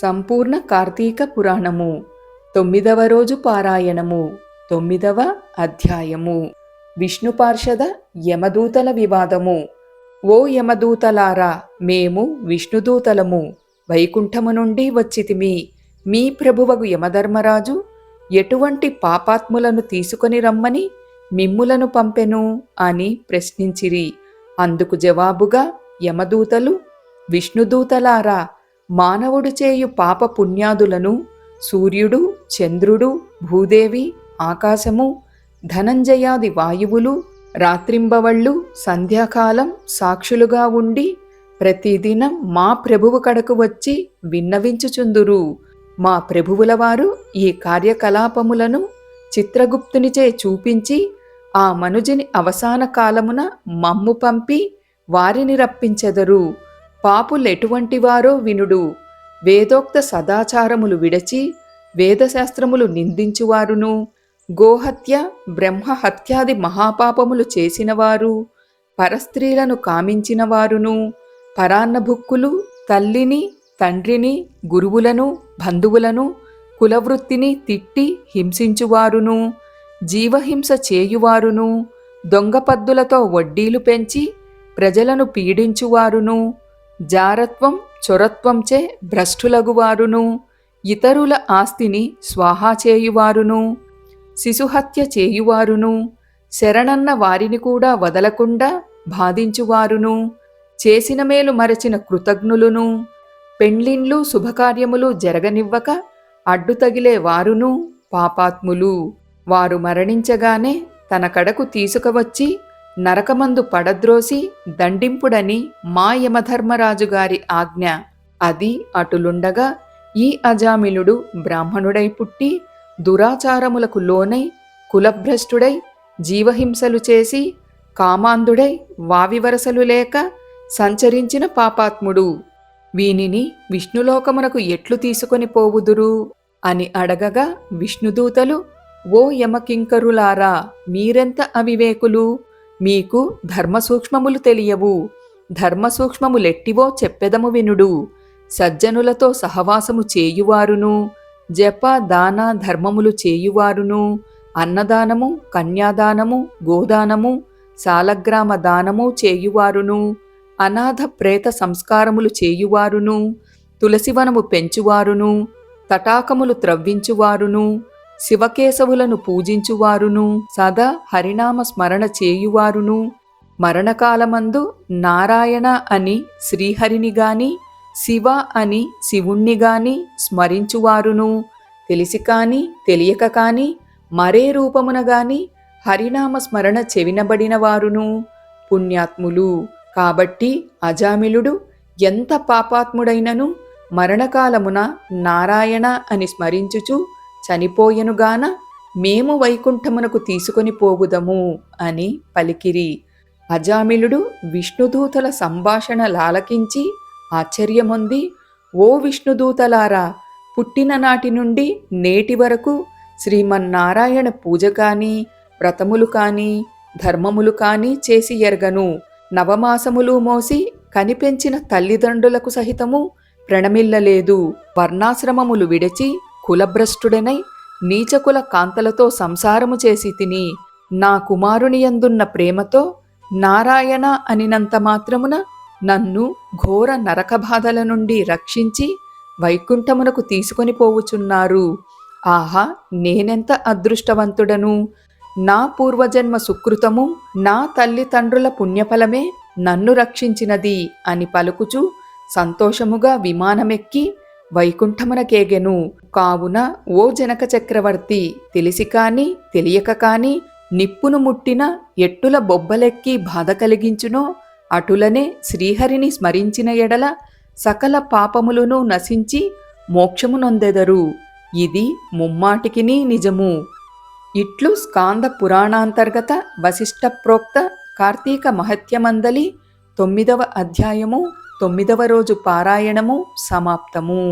సంపూర్ణ కార్తీక పురాణము. తొమ్మిదవ రోజు పారాయణము. తొమ్మిదవ అధ్యాయము. విష్ణు పార్షద యమదూతల వివాదము. ఓ యమదూతలారా మేము విష్ణుదూతలము వైకుంఠము నుండి వచ్చితిమి. మీ ప్రభువగు యమధర్మరాజు ఎటువంటి పాపాత్ములను తీసుకొని రమ్మని మిమ్ములను పంపెను అని ప్రశ్నించిరి. అందుకు జవాబుగా యమదూతలు విష్ణుదూతలారా మానవుడు చేయు పాప పుణ్యాదులను సూర్యుడు చంద్రుడు భూదేవి ఆకాశము ధనంజయాది వాయువులు రాత్రింబవళ్ళు సంధ్యాకాలం సాక్షులుగా ఉండి ప్రతిదినం మా ప్రభువు కడకు వచ్చి విన్నవించుచుందురు. మా ప్రభువుల వారు ఈ కార్యకలాపములను చిత్రగుప్తునిచే చూపించి ఆ మనుజుని అవసాన కాలమున మమ్ము పంపి వారిని రప్పించెదరు. పాపులెటువంటి వారో వినుడు. వేదోక్త సదాచారములు విడచి వేదశాస్త్రములు నిందించువారును. గోహత్య బ్రహ్మహత్యాది మహాపాపములు చేసినవారు పరస్త్రీలను కామించినవారును. పరాన్నభుక్కులు తల్లిని తండ్రిని గురువులను బంధువులను కులవృత్తిని తిట్టి హింసించువారును. జీవహింస చేయువారును. దొంగపద్దులతో వడ్డీలు పెంచి ప్రజలను పీడించువారును. జారత్వం చొరత్వంచే భ్రష్టులగువారును ఇతరుల ఆస్తిని స్వాహా చేయువారును శిశుహత్య చేయువారును శరణన్న వారిని కూడా వదలకుండా బాధించువారును చేసిన మేలు మరచిన కృతజ్ఞులును పెండ్లిండ్లు శుభకార్యములు జరగనివ్వక అడ్డు తగిలే వారును పాపాత్ములు. వారు మరణించగానే తన కడకు తీసుకవచ్చి నరకమందు పడద్రోసి దండింపుడని మా యమధర్మరాజుగారి ఆజ్ఞ. అది అటులుండగా ఈ అజామిలుడు బ్రాహ్మణుడై పుట్టి దురాచారములకు లోనై కులభ్రష్టుడై జీవహింసలు చేసి కామాంధుడై వావివరసలు లేక సంచరించిన పాపాత్ముడు. వీనిని విష్ణులోకమునకు ఎట్లు తీసుకొని పోవుదురు? అని అడగగా విష్ణుదూతలు ఓ యమకింకరులారా మీరెంత అవివేకులు? మీకు ధర్మసూక్ష్మములు తెలియవు. ధర్మసూక్ష్మములెట్టివో చెప్పెదము వినుడు. సజ్జనులతో సహవాసము చేయువారును. జప దాన ధర్మములు చేయువారును. అన్నదానము కన్యాదానము గోదానము సాలగ్రామ దానము చేయువారును. అనాథ ప్రేత సంస్కారములు చేయువారును. తులసివనము పెంచువారును. తటాకములు త్రవ్వించువారును. శివకేశవులను పూజించువారును సదా హరినామ స్మరణ చేయువారును. మరణకాలమందు నారాయణ అని శ్రీహరిని గాని శివ అని శివుణ్ణి గాని స్మరించువారును. తెలిసి కాని తెలియక కాని మరే రూపమున గాని హరినామ స్మరణ చెవినబడిన వారును పుణ్యాత్ములు కాబట్టి అజామిలుడు ఎంత పాపాత్ముడైనను మరణకాలమున నారాయణ అని స్మరించుచు చనిపోయెనుగాన మేము వైకుంఠమునకు తీసుకొని పోగుదము అని పలికిరి. అజామిలుడు విష్ణుదూతల సంభాషణ లాలకించి ఆశ్చర్యమొంది ఓ విష్ణుదూతలారా పుట్టిన నాటి నుండి నేటి వరకు శ్రీమన్నారాయణ పూజ కానీ వ్రతములు కానీ ధర్మములు కానీ చేసి ఎరగను. నవమాసములు మోసి కనిపెంచిన తల్లిదండ్రులకు సహితము ప్రణమిల్లలేదు. వర్ణాశ్రమములు విడచి కులభ్రష్టుడనై నీచకుల కాంతలతో సంసారము చేసి తిని నా కుమారుని యందున్న ప్రేమతో నారాయణ అనినంత మాత్రమున నన్ను ఘోర నరకబాధల నుండి రక్షించి వైకుంఠమునకు తీసుకొని పోవుచున్నారు. ఆహా నేనెంత అదృష్టవంతుడను? నా పూర్వజన్మ సుకృతము నా తల్లిదండ్రుల పుణ్యఫలమే నన్ను రక్షించినది అని పలుకుచు సంతోషముగా విమానమెక్కి వైకుంఠమునకేగెను. కావున ఓ జనక చక్రవర్తి తెలిసి కాని తెలియక కాని నిప్పును ముట్టిన ఎట్టుల బొబ్బలెక్కి బాధ కలిగించునో అటులనే శ్రీహరిని స్మరించిన ఎడల సకల పాపములను నశించి మోక్షము నొందెదరు. ఇది ముమ్మాటికిని నిజము. ఇట్లు స్కాంద పురాణాంతర్గత వశిష్ఠప్రోక్త కార్తీక మహత్యమందలి తొమ్మిదవ అధ్యాయము తొమ్మిదవ రోజు పారాయణము సమాప్తము.